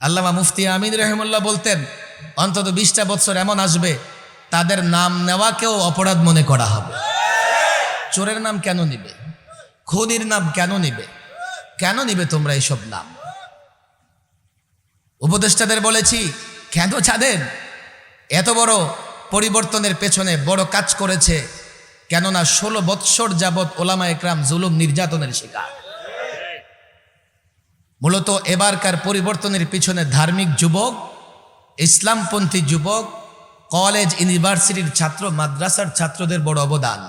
আল্লামা মুফতি আমিন রহমুল্লাহ বলতেন, অন্তত বিশটা বছর এমন আসবে, তাদের নাম নেওয়াকেও অপরাধ মনে করা হবে। চোরের নাম কেন নিবে? খুনির নাম কেন নিবে? কেন নিবে তোমরা এইসব নাম? উপদেষ্টাদের বলেছি, কেন ছাদেন? এত বড় পরিবর্তনের পেছনে বড় কাজ করেছে, কেননা ষোলো বৎসর যাবৎ ওলামা একরাম জুলুম নির্যাতনের শিকার। মূলত এবারকার পরিবর্তনের পিছনে ধার্মিক যুবক, ইসলামপন্থী যুবক, কলেজ, ইউনিভার্সিটির ছাত্র, মাদ্রাসার ছাত্রদের বড় অবদান।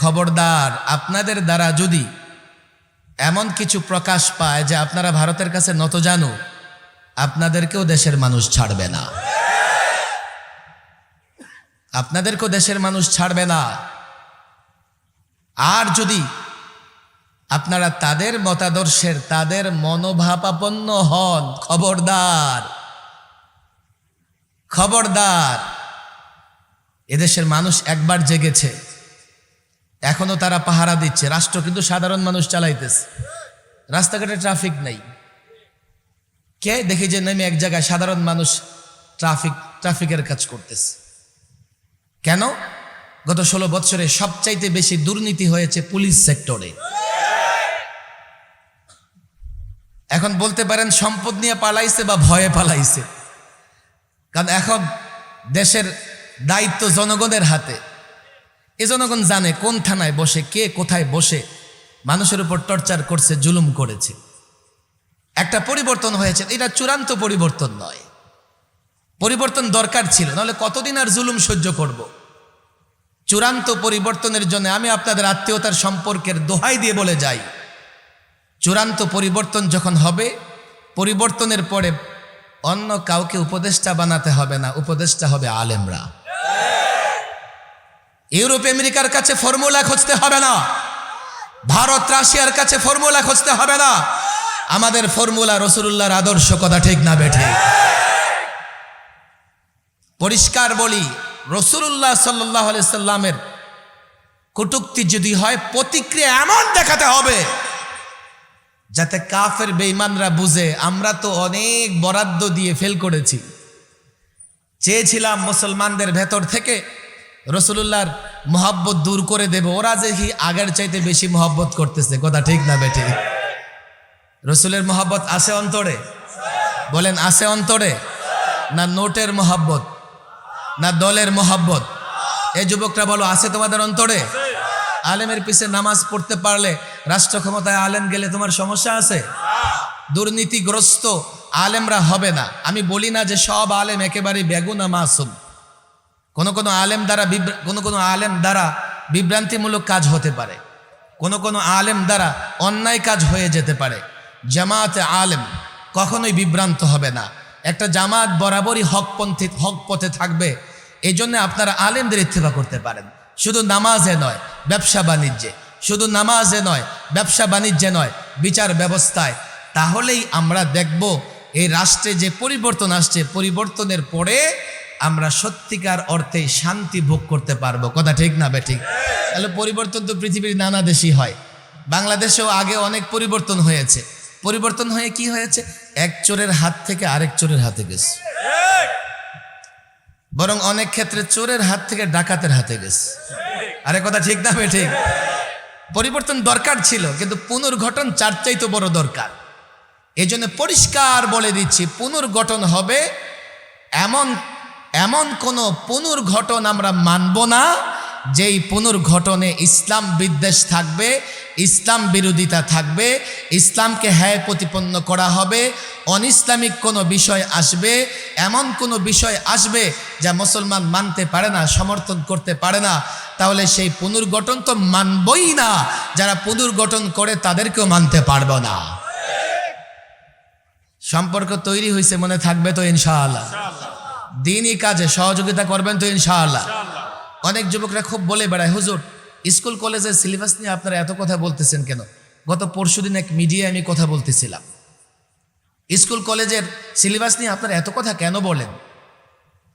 খবরদার, আপনাদের দ্বারা যদি এমন কিছু প্রকাশ পায় যে আপনারা ভারতের কাছে নত জানো আপনাদেরকেও দেশের মানুষ ছাড়বে না। আপনাদেরকেও দেশের মানুষ ছাড়বে না। আর যদি আপনারা তাদের মতাদর্শের, তাদের মনোভাবাপন্ন হন। খবরদার। খবরদার। এদেশের মানুষ একবার জেগেছে। এখনও তারা পাহারা দিচ্ছে। রাষ্ট্র কিন্তু সাধারণ মানুষ চালাইতেছে। রাস্তাঘাটে ট্রাফিক নেই। কে? দেখি যে নেমে এক জায়গায় সাধারণ মানুষ ট্রাফিক, ট্রাফিকের কাজ করতেছে। কেন? গত ষোলো বছরে সবচাইতে বেশি দুর্নীতি হয়েছে পুলিশ সেক্টরে। এখন বলতে পারেন সম্পদ নিয়ে পালাইছে বা ভয়ে পালাইছে। কারণ এখন দেশের দায়িত্ব জনগণের হাতে। এ জনগণ জানে কোন থানায় বসে, কে কোথায় বসে, মানুষের উপর টর্চার করছে, জুলুম করেছে। একটা পরিবর্তন হয়েছে, এটা চূড়ান্ত পরিবর্তন নয়। পরিবর্তন দরকার ছিল, নাহলে কতদিন আর জুলুম সহ্য করব। চূড়ান্ত পরিবর্তনের জন্য আমি আপনাদের আত্মীয়তার সম্পর্কের দোহাই দিয়ে বলে যাই। চূড়ান্ত পরিবর্তন যখন হবে, পরিবর্তনের পরে অন্য কাউকে উপদেষ্টা বানাতে হবে না, উপদেষ্টা হবে আলেমরা। ইউরোপ, আমেরিকার কাছে ফর্মুলা খুঁজতে হবে না। ভারত, রাশিয়ার কাছে ফর্মুলা খুঁজতে হবে না। আমাদের ফর্মুলা রসুল্লাহর আদর্শ কথা ঠিক না বেঠে। পরিষ্কার বলি রসুল্লাহ সাল্লাহ সাল্লামের কটুক্তি যদি হয়, প্রতিক্রিয়া এমন দেখাতে হবে যাতে কাফের বেইমানরা বুঝে, আমরা তো অনেক বরাদ্দ দিয়ে ফেল করেছি। চেয়েছিলাম মুসলমানদের ভেতর থেকে রসুল্লাহর মোহাব্বত দূর করে দেব, ওরা যে আগের চাইতে বেশি মোহাব্বত করতেছে, কথা ঠিক না বেঠে? রসুলের মোহাব্বত আছে অন্তরে? বলেন, আছে অন্তরে? না নোটের মোহাব্বত? না দলের মোহাব্বত? এই যুবকরা বলো, আছে তোমাদের অন্তরে? আলেমের পিছে নামাজ পড়তে পারলে রাষ্ট্র ক্ষমতায় আলেম গেলে তোমার সমস্যা আছে? দুর্নীতিগ্রস্ত আলেমরা হবে না। আমি বলি না যে সব আলেম একেবারে বেগুনা মাসুম। কোনো কোনো আলেম দ্বারা কোনো কোনো আলেম দ্বারা বিভ্রান্তিমূলক কাজ হতে পারে। কোনো কোনো আলেম দ্বারা অন্যায় কাজ হয়ে যেতে পারে। জামাতে আলেম কখনোই বিভ্রান্ত হবে না। একটা জামাত বরাবরই হকপন্থী হক পথে থাকবে। এই জন্য আপনারা আলেমদের ইত্তেফা করতে পারেন। শুধু নামাজে নয়, ব্যবসা বাণিজ্যে। শুধু নামাজে নয়, ব্যবসা বাণিজ্যে নয়, বিচার ব্যবস্থায়। তাহলেই আমরা দেখব এই রাষ্ট্রে যে পরিবর্তন আসছে, পরিবর্তনের পরে আমরা সত্যিকার অর্থে শান্তি ভোগ করতে পারব। কথা ঠিক না বে ঠিক? তাহলে পরিবর্তন তো পৃথিবীর নানা দেশই হয়। বাংলাদেশেও আগে অনেক পরিবর্তন হয়েছে। পরিবর্তন হয়ে কি হয়েছে? এক চোরের হাত থেকে আরেক চোরের হাতে গেছে। বরং অনেক ক্ষেত্রে চোরের হাত থেকে ডাকাতের হাতে গেছে। আরে কথা ঠিক না বে ঠিক? পরিবর্তন দরকার ছিল, কিন্তু পুনর্গঠন চার চাইতে বড় দরকার। এই জন্য পরিষ্কার বলে দিচ্ছি, পুনর্গঠন হবে এমন এমন কোনো পুনর্গঠন আমরা মানব না, যেই পুনর্গঠনে ইসলাম বিদ্বেষ থাকবে, ইসলাম বিরোধিতা থাকবে, ইসলামকে হ্যায় প্রতিপন্ন করা হবে, অনিসলামিক কোনো বিষয় আসবে, এমন কোনো বিষয় আসবে যা মুসলমান মানতে পারে না, সমর্থন করতে পারে না। তাহলে সেই পুনর্গঠন তো মানবই না। যারা পুনর্গঠন করে তাদেরকেও মানতে পারব না। সম্পর্ক তৈরি হয়েছে মনে থাকবে তো ইনশাআল্লাহ। দিনই কাজে সহযোগিতা করবেন তো ইনশাআল্লাহ। অনেক যুবকরা খুব বলে বেড়ায়, হুজুর, স্কুল, কলেজের সিলেবাস নিয়ে আপনারা এত কথা বলতেছেন কেন? গত পরশুদিন এক মিডিয়ায় আমি কথা বলতেছিলাম। স্কুল, কলেজের সিলেবাস নিয়ে আপনারা এত কথা কেন বলেন?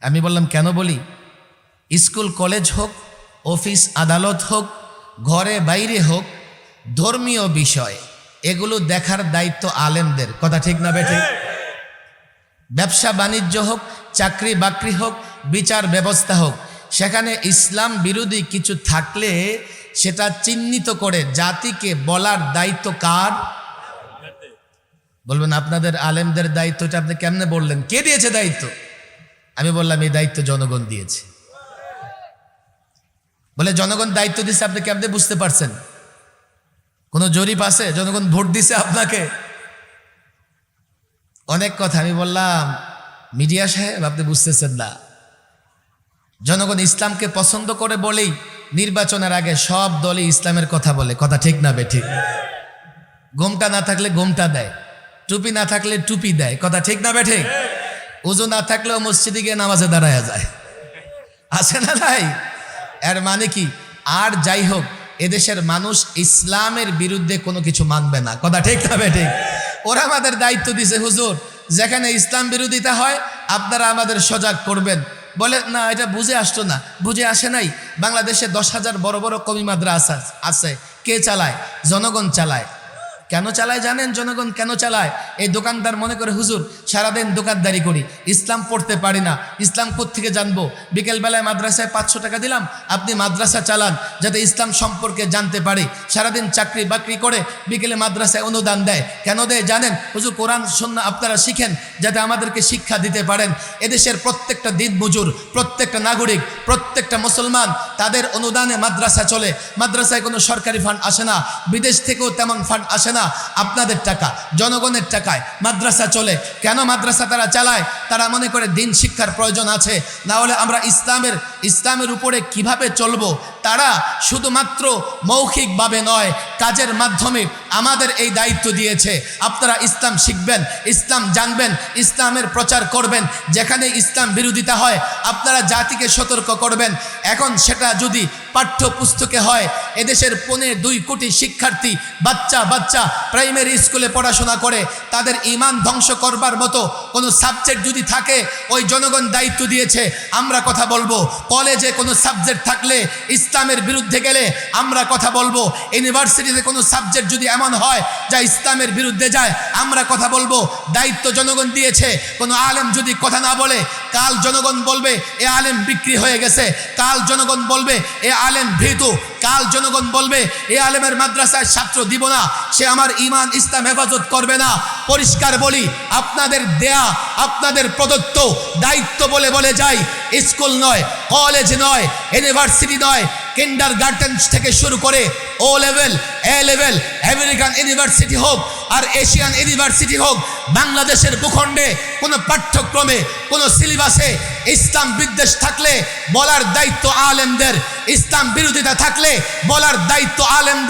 আমি বললাম, কেন বলি? স্কুল, কলেজ হোক অফিস আদালত হোক ঘরে বাইরে হোক ধর্মীয় বিষয় এগুলো দেখার দায়িত্ব আলেমদের। কথা ঠিক না বেঠে? ব্যবসা বাণিজ্য হোক চাকরি বাকরি হোক বিচার ব্যবস্থা হোক সেখানে ইসলাম বিরোধী কিছু থাকলে সেটা চিহ্নিত করে জাতিকে বলার দায়িত্ব কার? বলবেন আপনাদের আলেমদের দায়িত্বটা আপনি কেমনে বললেন? কে দিয়েছে দায়িত্ব? আমি বললাম এই দায়িত্ব জনগণ দিয়েছে। বলে, জনগণ দায়িত্ব দিচ্ছে আপনি কেমনে বুঝতে পারছেন? কোনো জরিপ আছে? জনগণ ভোট দিছে আপনাকে? অনেক কথা, আমি বললাম, মিডিয়া সাহেব, আপনি বুঝতেছেন না। জনগণ ইসলামকে পছন্দ করে বলেই নির্বাচনের আগে সব দলই ইসলামের কথা বলে। কথা ঠিক না, বে ঠিক? গোমটা না থাকলে গোমটা দেয়। টুপি না থাকলে টুপি দেয়। কথা ঠিক না, বে ঠিক? উজু না থাকলেও মসজিদে গিয়ে নামাজে দাঁড়ায় যায়। আছে না নাই? এর মানে কি? আর যাই হোক, এদেশের মানুষ ইসলামের বিরুদ্ধে কোনো কিছু মানবে না। কথা ঠিক না বে ঠিক? ওরা আমাদের দায়িত্ব দিছে, হুজুর, যেখানে ইসলাম বিরোধিতা হয়, আপনারা আমাদের সজাগ করবেন। বলে, না, এটা বুঝে আসতো না, বুঝে আসে নাই। বাংলাদেশে দশ হাজার বড় বড় কমি মাদ্রাসা আছে। কে চালায়? জনগণ চালায়। কেন চালায় জানেন? জনগণ কেন চালায়? এই দোকানদার মনে করে, হুজুর সারাদিন দোকানদারি করি। ইসলাম পড়তে পারি না। ইসলাম থেকে জানব? বিকেলবেলায় মাদ্রাসায় পাঁচশো টাকা দিলাম, আপনি মাদ্রাসা চালান যাতে ইসলাম সম্পর্কে জানতে পারি। সারাদিন চাকরি বাকরি করে বিকেলে মাদ্রাসায় অনুদান দেয়। কেন দেয় জানেন? হুজুর, কোরআন শূন্য আপনারা শিখেন যাতে আমাদেরকে শিক্ষা দিতে পারেন। এদেশের প্রত্যেকটা দিন মজুর প্রত্যেকটা নাগরিক, প্রত্যেকটা মুসলমান তাদের অনুদানে মাদ্রাসা চলে। মাদ্রাসায় কোনো সরকারি ফান্ড আসে না, বিদেশ থেকেও তেমন ফান্ড আসে না। আপনাদের টাকা, জনগণের টাকায় মাদ্রাসা চলে। কেন মাদ্রাসা তারা চালায়, তারা মনে করে দিন শিক্ষার প্রয়োজন আছে। না হলে আমরা ইসলামের ইসলামের উপরে কীভাবে চলবো? তারা শুধুমাত্র মৌখিকভাবে নয়, কাজের মাধ্যমে আমাদের এই দায়িত্ব দিয়েছে। আপনারা ইসলাম শিখবেন, ইসলাম জানবেন, ইসলামের প্রচার করবেন, যেখানে ইসলাম বিরোধিতা হয়, আপনারা জাতিকে সতর্ক করবেন। এখন সেটা যদি পাঠ্যপুস্তকে হয়। এদেশের পনে দুই কোটি শিক্ষার্থী বাচ্চা বাচ্চা প্রাইমারি স্কুলে পড়াশোনা করে। তাদের ইমান ধ্বংস করবার মতো কোনো সাবজেক্ট যদি থাকে, ওই জনগণ দায়িত্ব দিয়েছে। আমরা কথা বলব। কলেজে কোনো সাবজেক্ট থাকলে, ইসলামের বিরুদ্ধে গেলে আমরা কথা বলব। ইউনিভার্সিটিতে কোনো সাবজেক্ট যদি এমন হয়, যা ইসলামের বিরুদ্ধে যায়, আমরা কথা বলব। দায়িত্ব জনগণ দিয়েছে। কোনো আলেম যদি কথা না বলে কাল জনগণ বলবে, এ আলেম বিক্রি হয়ে গেছে। কাল জনগণ বলবে, এ আলেম ভীতু। কাল জনগণ বলবে, এ আলেমের মাদ্রাসায় ছাত্র দিব না। সে আমার ইমান ইসলাম হেফাজত করবে না। পরিষ্কার বলি, আপনাদের দেয়া, আপনাদের প্রদত্ত দায়িত্ব বলে বলে যাই। স্কুল নয়, কলেজ নয়, ইউনিভার্সিটি নয় কিন্ডার গার্ডেন থেকে শুরু করে O level, A level, American university হোক আর এশিয়ান ইউনিভার্সিটি হোক, বাংলাদেশের ভূখণ্ডে কোনো পাঠ্যক্রমে, কোনো সিলেবাসে ইসলাম বিদ্বেষ থাকলে বলার দায়িত্ব আলেমদের, ইসলাম বিরোধিতা থাকলে বলার দায়িত্ব আলেমদের।